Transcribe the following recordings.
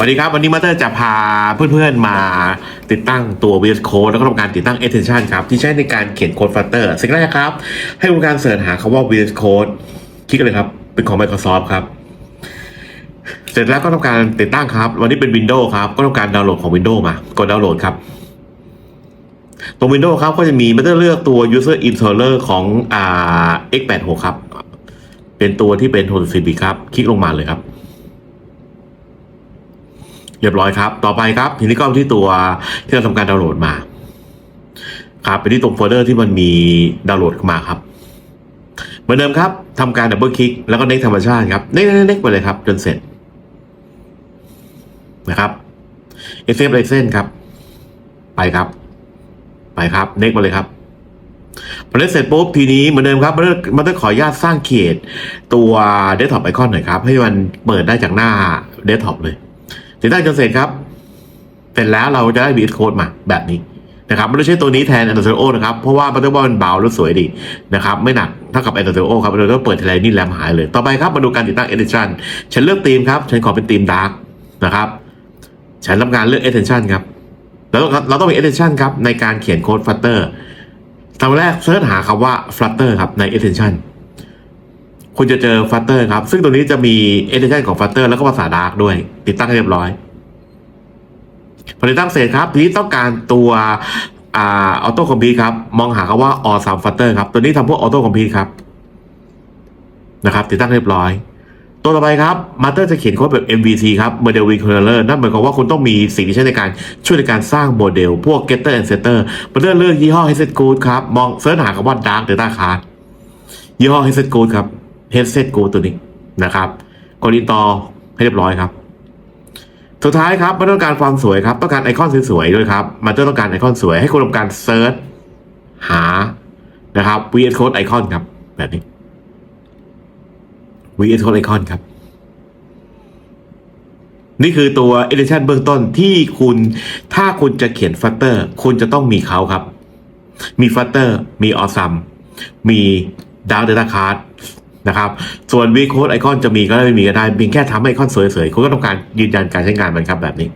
สวัสดีครับวันนี้มาเตอร์จะพาเพื่อนๆมาติดตั้งตัว VS Code แล้วก็ทำการติดตั้ง extension ครับ ที่ใช้ในการเขียนโค้ด Flutter สิ่งแรกครับ ให้คุณการเสิร์ชหาคำว่า VS Code คลิกเลยครับ เป็นของ Microsoft ครับ เสร็จแล้วก็ทำการติดตั้งครับ วันนี้เป็น Windows ครับก็ทำการดาวน์โหลดของ Windows มากดดาวน์โหลดครับ ตรง Windows ครับก็จะมีมาเตอร์เลือกตัว User Installer ของอ่า x86 ครับ เป็นตัวที่เป็น60บิตครับ คลิกลงมาเลยครับ เรียบร้อยครับ ต่อไปครับทีนี้ก็ที่ตัวที่เราทำการดาวน์โหลดมา ครับไปที่ตรงโฟลเดอร์ที่มันมีดาวน์โหลดมาครับเหมือนเดิมครับทำการดับเบิลคลิกแล้วก็เน็กธรรมชาติครับเน็กเน็กเน็กไปเลยครับจนเสร็จนะครับเอเอฟไลเซนครับ ไปครับ ไปครับเน็กไปเลยครับพอเน็กเสร็จปุ๊บทีนี้เหมือนเดิมครับมันมันต้องขออนุญาตสร้างเขตตัวเดสก์ท็อปไอคอนหน่อยครับ ให้มันเปิดได้จากหน้าเดสก์ท็อปเลย ติดตั้งจนเสร็จครับเสร็จแล้วเราจะได้บีทโค้ดมาแบบนี้นะครับไม่ได้ใช้ตัวนี้แทน a n d r o นะครับ เพราะว่าบัตเตอร์บอลมันเบาและสวยดีนะครับ ไม่หนักเท่ากับ a n d r o ครับเราก็เปิดทีไรนี่แรมหายเลย ต่อไปครับมาดูการติดตั้ง Edition ฉันเลือกธีมครับ ฉันขอเป็นธีม Dark นะครับฉันทำการเลือก Extension ครับแล้วเราต้องมี Extension ครับในการเขียนโค้ด Flutter ทำแรกเสิร์ชหาคำว่า Flutter ครับใน Extension คุณจะเจอ Flutter ครับ ซึ่งตัวนี้จะมี Extension ของ Flutter แล้วก็ภาษา Dark ด้วย ติดตั้งเรียบร้อยพอติดตั้งเสร็จครับ ทีนี้ต้องการตัวอ่าออโต้คอมพิวครับ มองหาคำว่า all sum flutter ครับ ตัวนี้ทำพวกออโต้คอมพิวครับนะครับ ติดตั้งเรียบร้อย ตัวต่อไปครับมาเตอร์จะเขียนโค้ดแบบ MVC ครับ Model Vectorer นั่นหมายความว่าคุณต้องมีสิ่งที่ใช้ในการช่วยในการสร้างโมเดล พวก Getter and Setter มาเตอร์เลือกยี่ห้อ Headset Good ครับ มองเสิร์ชหาคำว่า Dark Data Card ยี่ห้อ Headset Good ครับ headset go ตัวนี้นะครับกดอินตอให้เรียบร้อยครับ สุดท้ายครับมันต้องการความสวยครับ ต้องการไอคอนสวยๆด้วยครับ มันจะต้องการไอคอนสวยให้คุณทำการเซิร์ชหานะครับ VS Code Icon ครับ แบบนี้ VS Code Icon ครับ นี่คือตัว Edition เบื้องต้นที่คุณถ้าคุณจะเขียน Flutter คุณจะต้องมีเขาครับ มี Flutter มี Awesome มี Dark Data Card นะครับส่วนวีโค้ดไอคอนจะมีก็ได้ไม่มีก็ได้เพียงแค่ทำให้ไอคอนสวยๆคุณก็ต้องการยืนยันการใช้งานมันครับแบบนี้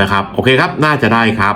นะครับ โอเคครับน่าจะได้ครับ